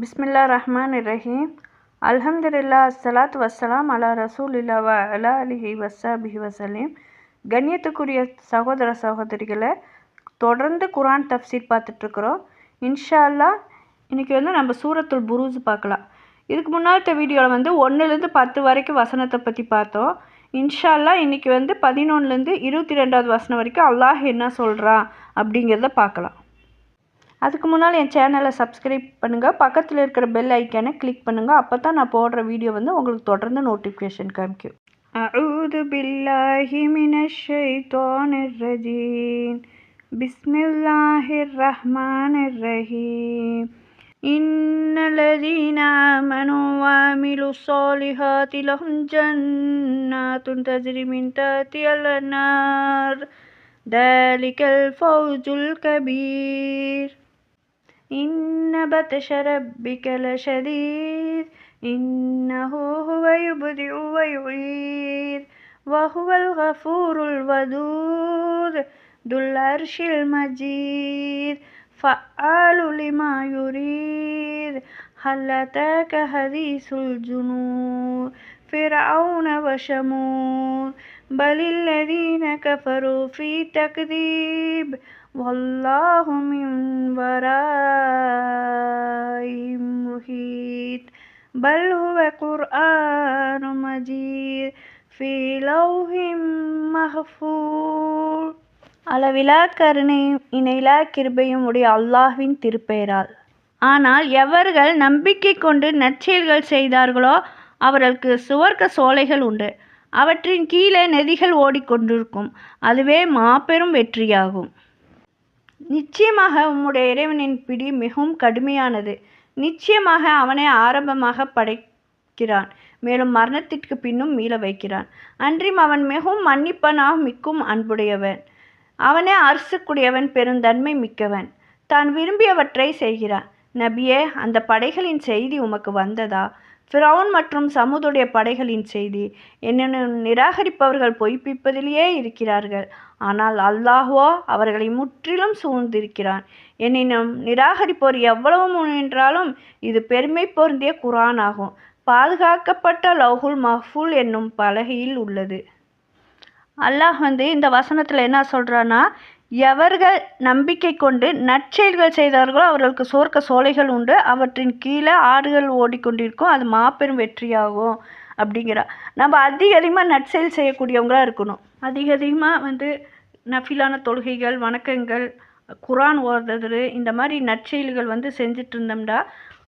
பிஸ்மில்லா ரஹ்மான் ரஹீம் அல்ஹம்துலில்லா அஸ்ஸலாத்து வஸ்ஸலாம் அலா ரசூலில்லா வ அலா அலிஹி வஸ்ஸாபிஹி வசலீம் கண்ணியத்துக்குரிய சகோதர சகோதரிகளை தொடர்ந்து குரான் தப்சீர் பார்த்துட்ருக்குறோம். இன்ஷா அல்லாஹ் இன்றைக்கி வந்து நம்ம சூரத்துல் புரூஸ் பார்க்கலாம். இதுக்கு முன்னாடி வீடியோவில் வந்து ஒன்றுலேருந்து பத்து வரைக்கும் வசனத்தை பற்றி பார்த்தோம். இன்ஷா அல்லாஹ் இன்றைக்கி வந்து பதினொன்றுலேருந்து இருபத்தி ரெண்டாவது வசனம் வரைக்கும் அல்லாஹ் என்ன சொல்கிறான் அப்படிங்கிறத பார்க்கலாம். அதுக்கு முன்னால் என் சேனலை சப்ஸ்கிரைப் பண்ணுங்கள் பக்கத்தில் இருக்கிற பெல் ஐக்கானை கிளிக் பண்ணுங்கள் அப்போ தான் நான் போடுற வீடியோ வந்து உங்களுக்கு தொடர்ந்து நோட்டிஃபிகேஷன் காமிக்கும் أعوذ بالله من الشيطان الرجيم بسم الله الرحمن الرحيم إن الذين آمنوا وعملوا الصالحات لهم جنات تجري من تحتها الأنهار ذلك الفوز الكبير إن بطش ربك لشديد إنه هو يبدئ ويعيد وهو الغفور الودود ذو العرش المجيد فعال لما يريد. هل أتاك حديث الجنود؟ فرعون وشمون بل الذين كفروا في تكذيب والله من ورائهم محيط بل هو قرآن مجيد في لوح محفوظ அளவிலா கருணையும் இணையிலா கிருபையும் உடைய அல்லாஹ்வின் திருப்பெயரால் ஆனால் எவர்கள் நம்பிக்கை கொண்டு நற்செயல்கள் செய்தார்களோ அவர்களுக்கு சுவர்க்க சோலைகள் உண்டு. அவற்றின் கீழே நதிகள் ஓடிக்கொண்டிருக்கும். அதுவே மாபெரும் வெற்றியாகும். நிச்சயமாக உம்முடைய இறைவனின் பிடி மிகவும் கடுமையானது. நிச்சயமாக அவனை ஆரம்பமாக படைக்கிறான். மேலும் மரணத்திற்கு பின்னும் மீள வைக்கிறான். அன்றியும் அவன் மிகவும் மன்னிப்பனாக மிக்கும் அன்புடையவன். அவனே அரசுக்குடையவன் பெருந்தன்மை மிக்கவன். தான் விரும்பியவற்றை செய்கிறான். நபியே அந்த படைகளின் செய்தி உமக்கு வந்ததா? ஃபிரௌன் மற்றும் சமுதுடைய படைகளின் செய்தி. என்னென்ன நிராகரிப்பவர்கள் பொய்ப்பிப்பதிலேயே இருக்கிறார்கள். ஆனால் அல்லாஹோ அவர்களை முற்றிலும் சூழ்ந்திருக்கிறான். எனினும் நிராகரிப்போர் எவ்வளவு முன்னின்றாலும் இது பெருமை பொருந்திய குரான் ஆகும். பாதுகாக்கப்பட்ட லவ்ஹுல் மஹூல் என்னும் பலகையில் உள்ளது. அல்லாஹ் வந்து இந்த வசனத்தில் என்ன சொல்கிறான்னா எவர்கள் நம்பிக்கை கொண்டு நற்செயல்கள் செய்தார்களோ அவர்களுக்கு சோர்க்க சோலைகள் உண்டு. அவற்றின் கீழே ஆடுகள் ஓடிக்கொண்டிருக்கும். அது மாபெரும் வெற்றியாகும் அப்படிங்கிறா. நம்ம அதிக அதிகமாக நற்செயல் செய்யக்கூடியவங்களாக இருக்கணும். அதிக அதிகமாக வந்து நஃபிலான தொழுகைகள் வணக்கங்கள் குரான் ஓதுறது இந்த மாதிரி நற்செயல்கள் வந்து செஞ்சுட்டு இருந்தோம்னா